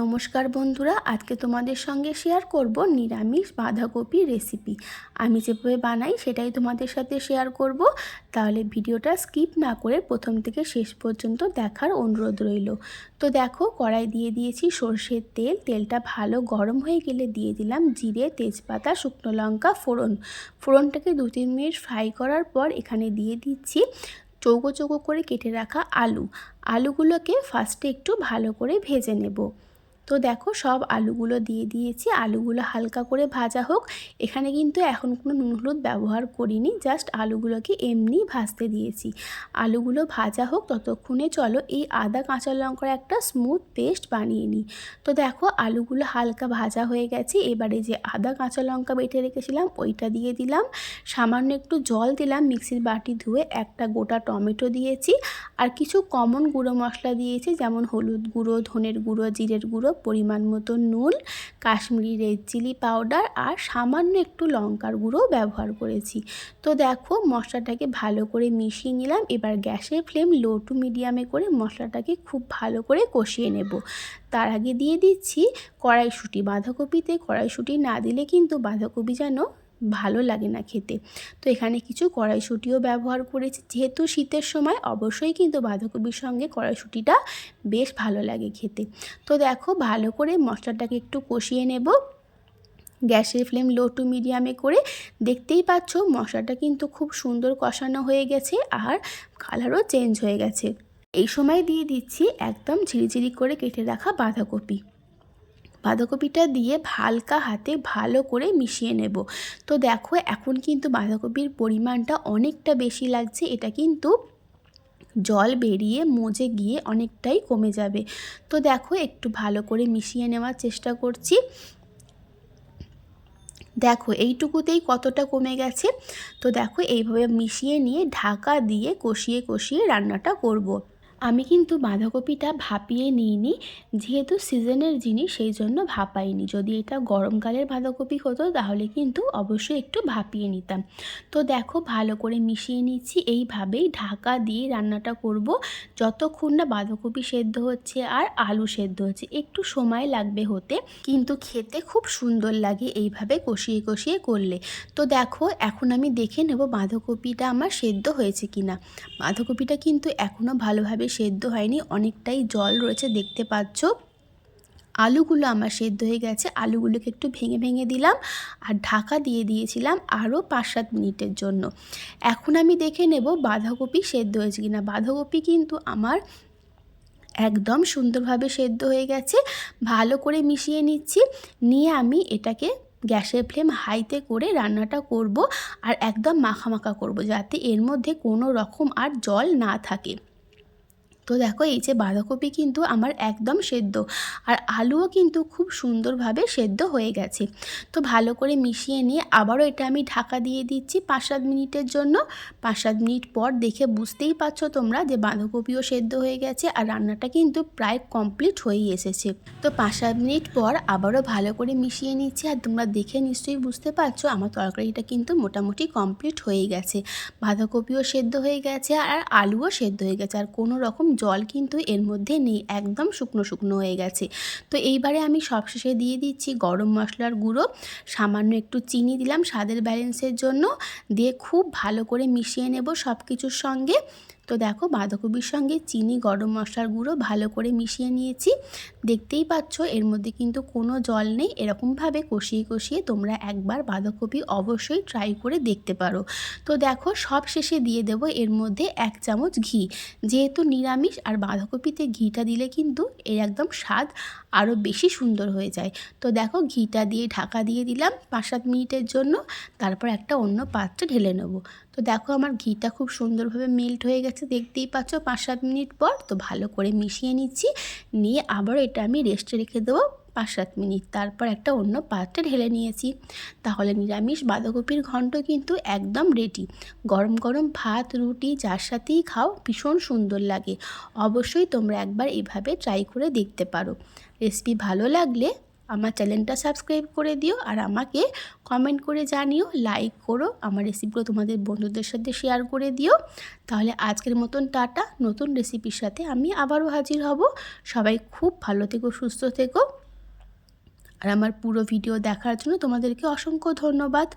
নমস্কার বন্ধুরা, আজকে তোমাদের সঙ্গে শেয়ার করব নিরামিষ বাঁধাকপি রেসিপি আমি যেভাবে বানাই সেটাই তোমাদের সাথে শেয়ার করব। তাহলে ভিডিওটা স্কিপ না করে প্রথম থেকে শেষ পর্যন্ত দেখার অনুরোধ রইল। তো দেখো, কড়াই দিয়ে দিয়েছি সর্ষের তেল। তেলটা ভালো গরম হয়ে গেলে দিয়ে দিলাম জিরে, তেজপাতা, শুকনো লঙ্কা, ফোড়ন। ফোড়নটাকে দু তিন মিনিট ফ্রাই করার পর এখানে দিয়ে দিচ্ছি চৌকো চৌকো করে কেটে রাখা আলু। আলুগুলোকে ফার্স্টে একটু ভালো করে ভেজে নেব। তো দেখো সব আলুগুলো দিয়ে দিয়েছি। আলুগুলো হালকা করে ভাজা হোক। এখানে কিন্তু এখন কোনো নুন হলুদ ব্যবহার করিনি। জাস্ট আলুগুলোকে এমনি ভাজতে দিয়েছি। আলুগুলো ভাজা হোক ততক্ষণে চলো এই আদা কাঁচা লঙ্কার একটা স্মুথ পেস্ট বানিয়ে নিই। তো দেখো আলুগুলো হালকা ভাজা হয়ে গেছে। এবারে যে আদা কাঁচা লঙ্কা বেটে রেখেছিলাম ওইটা দিয়ে দিলাম। সামান্য একটু জল দিলাম, মিক্সির বাটি ধুয়ে একটা গোটা টমেটো দিয়েছি। আর কিছু কমন গুঁড়ো মশলা দিয়েছি, যেমন হলুদ গুঁড়ো, ধনের গুঁড়ো, জিরের গুঁড়ো পরিমাণ মতো নুন, কাশ্মীরি রেড চিলি পাউডার আর সামান্য একটু লঙ্কার গুঁড়ো ব্যবহার করেছি। তো দেখো, মশলাটাকে ভালো করে মিশিয়ে নিলাম। এবার গ্যাসের ফ্লেম লো টু মিডিয়ামে করে মশলাটাকে খুব ভালো করে কষিয়ে নেব। তার আগে দিয়ে দিচ্ছি কড়াইশুঁটি। বাঁধাকপিতে কড়াইশুঁটি না দিলে কিন্তু বাঁধাকপি যেন ভালো লাগে না খেতে। তো এখানে কিছু কড়াইশুঁটিও ব্যবহার করেছি। যেহেতু শীতের সময় অবশ্যই কিন্তু বাঁধাকপির সঙ্গে কড়াইশুঁটিটা বেশ ভালো লাগে খেতে। তো দেখো ভালো করে মশলাটাকে একটু কষিয়ে নেব। গ্যাসের ফ্লেম লো টু মিডিয়ামে করে দেখতেই পাচ্ছ মশলাটা কিন্তু খুব সুন্দর কষানো হয়ে গেছে আর কালারও চেঞ্জ হয়ে গেছে। এই সময় দিয়ে দিচ্ছি একদম ঝিরিঝিরি করে কেটে রাখা বাঁধাকপি। বাঁধাকপিটা দিয়ে হালকা হাতে ভালো করে মিশিয়ে নেব। তো দেখো, এখন কিন্তু বাঁধাকপির পরিমাণটা অনেকটা বেশি লাগছে, এটা কিন্তু জল বেরিয়ে মজে গিয়ে অনেকটাই কমে যাবে। তো দেখো, একটু ভালো করে মিশিয়ে নেওয়ার চেষ্টা করছি। দেখো, এইটুকুতেই কতটা কমে গেছে? তো দেখো, এইভাবে মিশিয়ে নিয়ে ঢাকা দিয়ে কষিয়ে কষিয়ে রান্নাটা করব। আমি কিন্তু বাঁধাকপিটা ভাপিয়ে নিইনি, যেহেতু সিজনের জিনিস, সেই জন্য ভাপাইনি। যদি এটা গরমকালের বাঁধাকপি হতো, তাহলে কিন্তু অবশ্যই একটু ভাপিয়ে নিতাম। তো দেখো, ভালো করে মিশিয়ে নিচ্ছি। এইভাবেই ঢাকা দিয়ে রান্নাটা করব। যতক্ষণ না বাঁধাকপি সেদ্ধ হচ্ছে আর আলু সেদ্ধ হচ্ছে, একটু সময় লাগবে হতে, কিন্তু খেতে খুব সুন্দর লাগে এইভাবে কষিয়ে কষিয়ে করলে। তো দেখো, এখন আমি দেখে নেব বাঁধাকপিটা আমার সেদ্ধ হয়েছে কিনা। বাঁধাকপিটা কিন্তু এখনও ভালোভাবে সেদ্ধ হয়নি, অনেকটাই জল রয়েছে, দেখতে পাচ্ছ। আলুগুলো আমার সেদ্ধ হয়ে গেছে, আলুগুলোকে একটু ভেঙে ভেঙে দিলাম আর ঢাকা দিয়ে দিয়েছিলাম আরও পাঁচ সাত মিনিটের জন্য। এখন আমি দেখে নেব বাঁধাকপি সেদ্ধ হয়েছে কিনা। বাঁধাকপি কিন্তু আমার একদম সুন্দরভাবে সেদ্ধ হয়ে গেছে, ভালো করে মিশিয়ে নিচ্ছি, নিয়ে আমি এটাকে গ্যাসের ফ্লেম হাইতে করে রান্নাটা করব আর একদম মাখা মাখা করব যাতে এর মধ্যে কোনো রকম আর জল না থাকে। তো দেখো এই যে বাঁধাকপি কিন্তু আমার একদম সেদ্ধ। আর আলুও কিন্তু খুব সুন্দরভাবে সেদ্ধ হয়ে গেছে। তো ভালো করে মিশিয়ে নিয়ে আবারও এটা আমি ঢাকা দিয়ে দিচ্ছি পাঁচ সাত মিনিটের জন্য। পাঁচ সাত মিনিট পর দেখে বুঝতেই পারছ তোমরা যে বাঁধাকপিও সেদ্ধ হয়ে গেছে আর রান্নাটা কিন্তু প্রায় কমপ্লিট হয়েই এসেছে। তো পাঁচ সাত মিনিট পর আবারও ভালো করে মিশিয়ে নিচ্ছি আর তোমরা দেখে নিশ্চয়ই বুঝতে পারছ আমার তরকারিটা কিন্তু মোটামুটি কমপ্লিট হয়ে গেছে। বাঁধাকপিও সেদ্ধ হয়ে গেছে আর আলুও সেদ্ধ হয়ে গেছে। আর কোনো রকম জল কিন্তু এর মধ্যে নেই, একদম শুকনো শুকনো হয়ে গেছে। তো এইবারে আমি সবশেষে দিয়ে দিচ্ছি গরম মশলার গুঁড়ো, সামান্য একটু চিনি দিলাম স্বাদের ব্যালেন্সের জন্য, দিয়ে খুব ভালো করে মিশিয়ে নেব সব কিছুর সঙ্গে। তো দেখো বাঁধাকপির সঙ্গে চিনি, গরম মশলার গুঁড়ো ভালো করে মিশিয়ে নিয়েছি। দেখতেই পাচ্ছ এর মধ্যে কিন্তু কোনো জল নেই। এরকমভাবে কষিয়ে কষিয়ে তোমরা একবার বাঁধাকপি অবশ্যই ট্রাই করে দেখতে পারো। তো দেখো সব শেষে দিয়ে দেব এর মধ্যে এক চামচ ঘি। যেহেতু নিরামিষ আর বাঁধাকপিতে ঘিটা দিলে কিন্তু এর একদম স্বাদ আরও বেশি সুন্দর হয়ে যায়। তো দেখো ঘিটা দিয়ে ঢাকা দিয়ে দিলাম পাঁচ সাত মিনিটের জন্য। তারপর একটা অন্য পাত্রে ঢেলে নেব। তো দেখো আমার ঘিটা খুব সুন্দরভাবে মেল্ট হয়ে গেছে, দেখতেই পাচ্ছ। পাঁচ সাত মিনিট পর তো ভালো করে মিশিয়ে নিচ্ছি, নিয়ে আবার এটা আমি রেস্টে রেখে দেবো পাঁচ সাত মিনিট। তারপর একটা অন্য পাত্রে ঢেলে নিয়েছি। তাহলে নিরামিষ বাঁধাকপির ঘন্ট কিন্তু একদম রেডি গরম গরম ভাত, রুটি যার সাথেই খাও, ভীষণ সুন্দর লাগে। অবশ্যই তোমরা একবার এভাবে ট্রাই করে দেখতে পারো। রেসিপি ভালো লাগলে আমার চ্যানেলটা সাবস্ক্রাইব করে দিও আর আমাকে কমেন্ট করে জানিও লাইক করো, আমার রেসিপিগুলো তোমাদের বন্ধুদের সাথে শেয়ার করে দিও। তাহলে আজকের মতন টাটা, নতুন রেসিপির সাথে আমি আবারও হাজির হব। সবাই খুব ভালো থেকো, সুস্থ থেকো। আর আমার পুরো ভিডিও দেখার জন্য তোমাদেরকে অসংখ্য ধন্যবাদ।